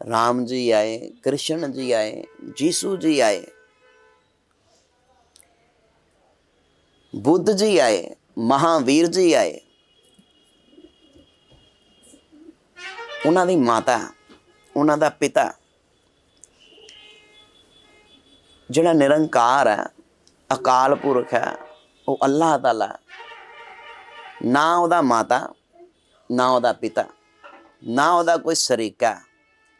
ਰਾਮ ਜੀ ਆਏ ਕ੍ਰਿਸ਼ਨ ਜੀ ਆਏ ਜੀਸੂ ਜੀ ਆਏ ਬੁੱਧ ਜੀ ਆਏ ਮਹਾਵੀਰ ਜੀ ਆਏ ਉਹਨਾਂ ਦੀ ਮਾਤਾ ਉਹਨਾਂ ਦਾ ਪਿਤਾ ਜਿਹੜਾ ਨਿਰੰਕਾਰ ਹੈ ਅਕਾਲ ਪੁਰਖ ਹੈ ਉਹ ਅੱਲਾਹ ਤਾਲਾ ਨਾ ਉਹਦਾ ਮਾਤਾ ਨਾ ਉਹਦਾ ਪਿਤਾ ਨਾ ਉਹਦਾ ਕੋਈ ਸ਼ਰੀਕਾ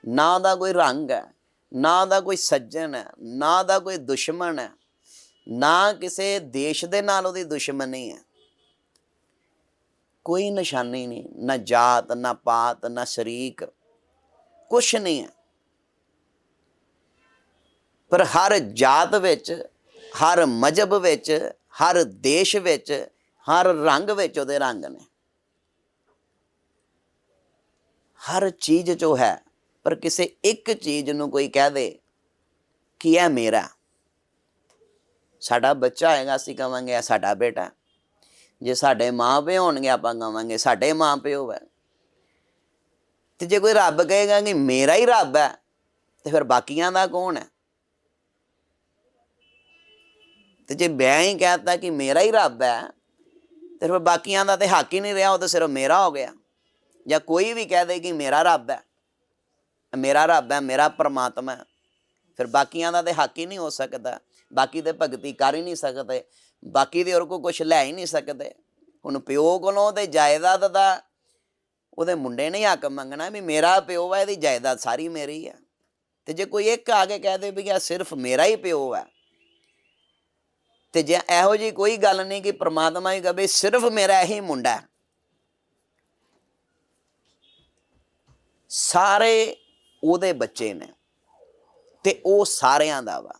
ਨਾ ਉਹਦਾ ਕੋਈ ਰੰਗ ਹੈ, ਨਾ ਉਹਦਾ ਕੋਈ ਸੱਜਣ ਹੈ, ਨਾ ਉਹਦਾ ਕੋਈ ਦੁਸ਼ਮਣ ਹੈ, ਨਾ ਕਿਸੇ ਦੇਸ਼ ਦੇ ਨਾਲ ਉਹਦੀ ਦੁਸ਼ਮਣੀ ਹੈ। ਕੋਈ ਨਿਸ਼ਾਨੀ ਨਹੀਂ, ਨਾ ਜਾਤ, ਨਾ ਪਾਤ, ਨਾ ਸ਼ਰੀਕ, ਕੁਛ ਨਹੀਂ ਹੈ। ਪਰ ਹਰ ਜਾਤ ਵਿੱਚ, ਹਰ ਮਜਬ ਵਿੱਚ, ਹਰ ਦੇਸ਼ ਵਿੱਚ, ਹਰ ਰੰਗ ਵਿੱਚ ਉਹਦੇ ਰੰਗ ਨੇ। ਹਰ ਚੀਜ਼ ਜੋ ਹੈ। ਪਰ ਕਿਸੇ ਇੱਕ ਚੀਜ਼ ਨੂੰ ਕੋਈ ਕਹਿ ਦੇ ਕਿ ਇਹ ਮੇਰਾ ਸਾਡਾ ਬੱਚਾ ਹੈਗਾ, ਅਸੀਂ ਕਵਾਂਗੇ ਇਹ ਸਾਡਾ ਬੇਟਾ ਜੇ ਸਾਡੇ ਮਾਂ ਪਿਓ ਹੋਣਗੇ, ਆਪਾਂ ਕਵਾਂਗੇ ਸਾਡੇ ਮਾਂ ਪਿਓ ਹੈ। ਤੇ ਜੇ ਕੋਈ ਰੱਬ ਕਹੇਗਾ ਕਿ ਮੇਰਾ ਹੀ ਰੱਬ ਹੈ, ਤੇ ਫਿਰ ਬਾਕੀਆਂ ਦਾ ਕੌਣ ਹੈ? ਤੇ ਜੇ ਮੈਂ ਹੀ ਕਹਤਾ ਕਿ ਮੇਰਾ ਹੀ ਰੱਬ ਹੈ, ਤੇ ਫਿਰ ਬਾਕੀਆਂ ਦਾ ਤੇ ਹੱਕ ਹੀ ਨਹੀਂ ਰਿਹਾ, ਉਹ ਤਾਂ ਸਿਰਫ ਮੇਰਾ ਹੋ ਗਿਆ। ਜਾਂ ਕੋਈ ਵੀ ਕਹਿ ਦੇ ਕਿ ਮੇਰਾ ਰੱਬ ਹੈ। ਮੇਰਾ ਰੱਬ ਹੈ, ਮੇਰਾ ਪਰਮਾਤਮਾ ਹੈ। ਫਿਰ ਬਾਕੀਆਂ ਦਾ ਤੇ ਹੱਕ ਹੀ ਨਹੀਂ ਹੋ ਸਕਦਾ। ਬਾਕੀ ਤੇ ਭਗਤੀ ਕਰ ਹੀ ਨਹੀਂ ਸਕਦੇ। ਬਾਕੀ ਦੇ ਹੋਰ ਕੋ ਕੁਝ ਲੈ ਹੀ ਨਹੀਂ ਸਕਦੇ। ਹੁਣ ਪਿਓ ਕੋਲੋਂ ਤੇ ਜਾਇਦਾਦ ਦਾ ਉਹਦੇ ਮੁੰਡੇ ਨੇ ਹੱਕ ਮੰਗਣਾ ਵੀ ਮੇਰਾ ਪਿਓ ਹੈ, ਇਹਦੀ ਜਾਇਦਾਦ ਸਾਰੀ ਮੇਰੀ ਹੈ। ਤੇ ਜੇ ਕੋਈ ਇੱਕ ਆ ਕੇ ਕਹਿ ਦੇ ਵੀ ਇਹ ਸਿਰਫ ਮੇਰਾ ਹੀ ਪਿਓ ਹੈ, ਤੇ ਜੇ ਇਹੋ ਜੀ ਕੋਈ ਗੱਲ ਨਹੀਂ ਕਿ ਪ੍ਰਮਾਤਮਾ ਹੀ ਕਹੇ ਸਿਰਫ ਮੇਰਾ ਹੀ ਮੁੰਡਾ ਹੈ। ਸਾਰੇ ਉਹਦੇ ਬੱਚੇ ਨੇ ਤੇ ਉਹ ਸਾਰਿਆਂ ਦਾ ਵਾ।